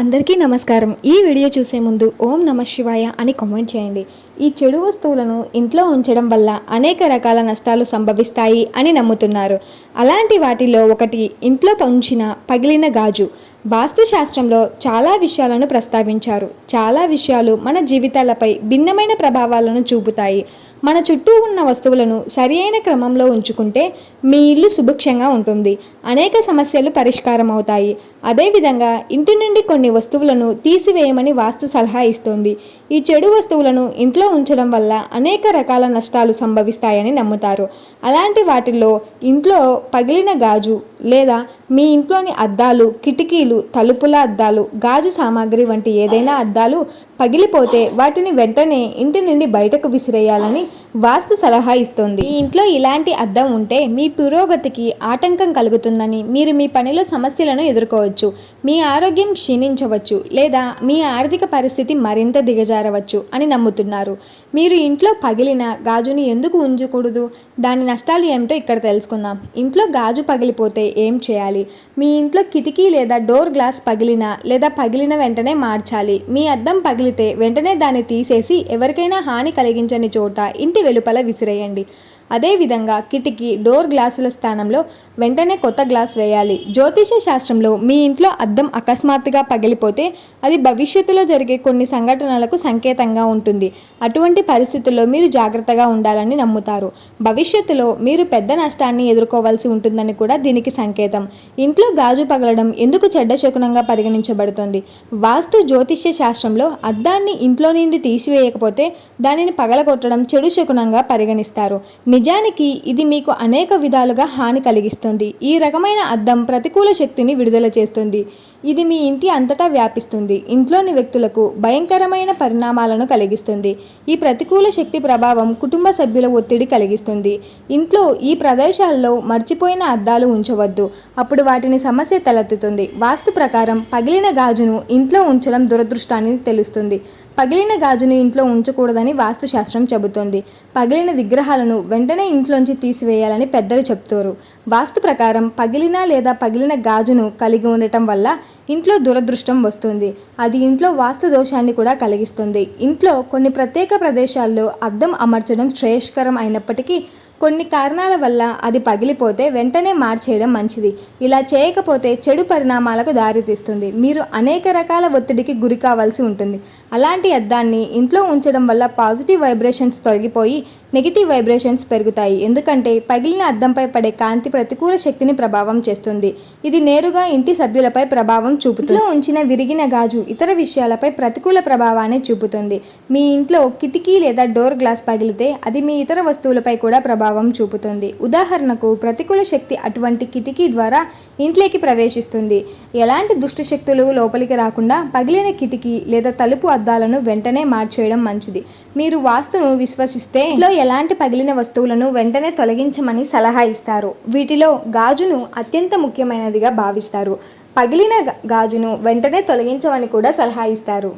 అందరికీ నమస్కారం. ఈ వీడియో చూసే ముందు ఓం నమ శివాయ అని కామెంట్ చేయండి. ఈ చెడు వస్తువులను ఇంట్లో ఉంచడం వల్ల అనేక రకాల నష్టాలు సంభవిస్తాయి అని నమ్ముతున్నారు. అలాంటి వాటిలో ఒకటి ఇంట్లో ఉంచిన పగిలిన గాజు. వాస్తుశాస్త్రంలో చాలా విషయాలను ప్రస్తావించారు. చాలా విషయాలు మన జీవితాలపై భిన్నమైన ప్రభావాలను చూపుతాయి. మన చుట్టూ ఉన్న వస్తువులను సరియైన క్రమంలో ఉంచుకుంటే మీ ఇల్లు సుభిక్షంగా ఉంటుంది. అనేక సమస్యలు పరిష్కారం అవుతాయి అదేవిధంగా ఇంటి నుండి కొన్ని వస్తువులను తీసివేయమని వాస్తు సలహా ఇస్తుంది. ఈ చెడు వస్తువులను ఇంట్లో ఉంచడం వల్ల అనేక రకాల నష్టాలు సంభవిస్తాయని నమ్ముతారు. అలాంటి వాటిల్లో ఇంట్లో పగిలిన గాజు లేదా మీ ఇంట్లోని అద్దాలు కిటికీలు తలుపుల అద్దాలు గాజు సామాగ్రి వంటి ఏదైనా అద్దాలు పగిలిపోతే వాటిని వెంటనే ఇంటి నుండి బయటకు విసిరేయాలని వాస్తు సలహా ఇస్తుంది. మీ ఇంట్లో ఇలాంటి అద్దం ఉంటే మీ పురోగతికి ఆటంకం కలుగుతుందని మీరు మీ పనిలో సమస్యలను ఎదుర్కోవచ్చు మీ ఆరోగ్యం క్షీణించవచ్చు లేదా మీ ఆర్థిక పరిస్థితి మరింత దిగజారవచ్చు అని నమ్ముతున్నారు. మీరు ఇంట్లో పగిలిన గాజుని ఎందుకు ఉంచకూడదు? దాని నష్టాలు ఏమిటో ఇక్కడ తెలుసుకుందాం. ఇంట్లో గాజు పగిలిపోతే ఏం చేయాలి? మీ ఇంట్లో కిటికీ లేదా డోర్ గ్లాస్ పగిలిన లేదా పగిలిన వెంటనే మార్చాలి. మీ అద్దం పగిలితే వెంటనే దాన్ని తీసేసి ఎవరికైనా హాని కలిగించని చోట ఇంటి వెలుపల విసిరేయండి. అదేవిధంగా కిటికీ డోర్ గ్లాసుల స్థానంలో వెంటనే కొత్త గ్లాస్ వేయాలి. జ్యోతిష శాస్త్రంలో మీ ఇంట్లో అద్దం అకస్మాత్తుగా పగిలిపోతే అది భవిష్యత్తులో జరిగే కొన్ని సంఘటనలకు సంకేతంగా ఉంటుంది. అటువంటి పరిస్థితుల్లో మీరు జాగ్రత్తగా ఉండాలని నమ్ముతారు. భవిష్యత్తులో మీరు పెద్ద నష్టాన్ని ఎదుర్కోవాల్సి ఉంటుందని కూడా దీనికి సంకేతం. ఇంట్లో గాజు పగలడం ఎందుకు చెడ్డ శకునంగా పరిగణించబడుతుంది? వాస్తు జ్యోతిష్య శాస్త్రంలో అద్దాన్ని ఇంట్లో నుండి తీసివేయకపోతే దానిని పగలగొట్టడం చెడు శకునంగా పరిగణిస్తారు. నిజానికి ఇది మీకు అనేక విధాలుగా హాని కలిగిస్తుంది. ఈ రకమైన అద్దం ప్రతికూల శక్తిని విడుదల చేస్తుంది. ఇది మీ ఇంటి అంతటా వ్యాపిస్తుంది. ఇంట్లోని వ్యక్తులకు భయంకరమైన పరిణామాలను కలిగిస్తుంది. ఈ ప్రతికూల శక్తి ప్రభావం కుటుంబ సభ్యుల ఒత్తిడి కలిగిస్తుంది. ఇంట్లో ఈ ప్రదేశాల్లో మర్చిపోయిన అద్దాలు ఉంచవద్దు. అప్పుడు అప్పుడు వాటిని సమస్య తలెత్తుతుంది. వాస్తు ప్రకారం పగిలిన గాజును ఇంట్లో ఉంచడం దురదృష్టాన్ని తెలుస్తుంది. పగిలిన గాజును ఇంట్లో ఉంచకూడదని వాస్తుశాస్త్రం చెబుతోంది. పగిలిన విగ్రహాలను వెంటనే ఇంట్లోంచి తీసివేయాలని పెద్దలు చెప్తారు. వాస్తు ప్రకారం పగిలిన లేదా పగిలిన గాజును కలిగి ఉండటం వల్ల ఇంట్లో దురదృష్టం వస్తుంది. అది ఇంట్లో వాస్తు దోషాన్ని కూడా కలిగిస్తుంది. ఇంట్లో కొన్ని ప్రత్యేక ప్రదేశాల్లో అద్దం అమర్చడం శ్రేయస్కరం అయినప్పటికీ కొన్ని కారణాల వల్ల అది పగిలిపోతే వెంటనే మార్చేయడం మంచిది. ఇలా చేయకపోతే చెడు పరిణామాలకు దారితీస్తుంది. మీరు అనేక రకాల ఒత్తిడికి గురి కావాల్సి ఉంటుంది. అలాంటి అద్దాన్ని ఇంట్లో ఉంచడం వల్ల పాజిటివ్ వైబ్రేషన్స్ తొలగిపోయి నెగిటివ్ వైబ్రేషన్స్ పెరుగుతాయి. ఎందుకంటే పగిలిన అద్దంపై పడే కాంతి ప్రతికూల శక్తిని ప్రభావం చేస్తుంది. ఇది నేరుగా ఇంటి సభ్యులపై ప్రభావం చూపుతుంది. ఉంచిన విరిగిన గాజు ఇతర విషయాలపై ప్రతికూల ప్రభావాన్ని చూపుతుంది. మీ ఇంట్లో కిటికీ లేదా డోర్ గ్లాస్ పగిలితే అది మీ ఇతర వస్తువులపై కూడా ప్రభావం చూపుతుంది. ఉదాహరణకు ప్రతికూల శక్తి అటువంటి కిటికీ ద్వారా ఇంట్లోకి ప్రవేశిస్తుంది. ఎలాంటి దుష్ట శక్తులు లోపలికి రాకుండా పగిలిన కిటికీ లేదా తలుపు అద్దాలను వెంటనే మార్చేయడం మంచిది. మీరు వాస్తును విశ్వసిస్తే ఇంట్లో ఎలాంటి పగిలిన వస్తువులను వెంటనే తొలగించమని సలహా ఇస్తారు. వీటిలో గాజును అత్యంత ముఖ్యమైనదిగా భావిస్తారు. పగిలిన గాజును వెంటనే తొలగించమని కూడా సలహా ఇస్తారు.